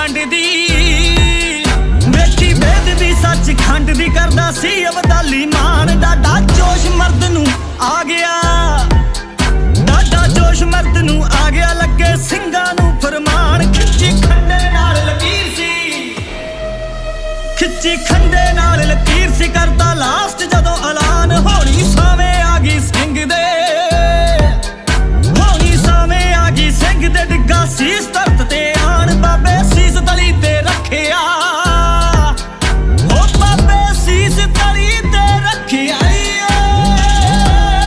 ਖੰਡ ਦੀ। ਵੇਖੀ ਬੇਦਬੀ ਸੱਚ ਖੰਡ ਕਰਦਾ ਸੀ ਅਬਦਾਲੀ ਮਾਨ। ਦਾ ਡਾ ਜੋਸ਼ ਮਰਦ ਨੂੰ ਆ ਗਿਆ। ਡਾ ਜੋਸ਼ ਮਰਦ ਨੂੰ ਆ ਗਿਆ, ਲੱਗੇ ਸਿੰਘਾਂ ਨੂੰ ਫਰਮਾਨ। ਖਿੱਚੀ ਖੰਡੇ ਨਾਲ ਲਕੀਰ ਸੀ। ਖਿੱਚੀ ਖੰਡੇ ਨਾਲ ਲਕੀਰ ਸੀ, ਕਰਦਾ ਲਾਸਟ ਜਦੋਂ ਐਲਾਨ। ਹੋਣੀ ਸਾਵੇਂ ਆ ਗਈ ਸਿੰਘ ਦੇ। ਹੋਣੀ ਸਾਵੇਂ ਆ ਗਈ ਸਿੰਘ ਦੇ, ਡਿੱਗਾ ਸੀ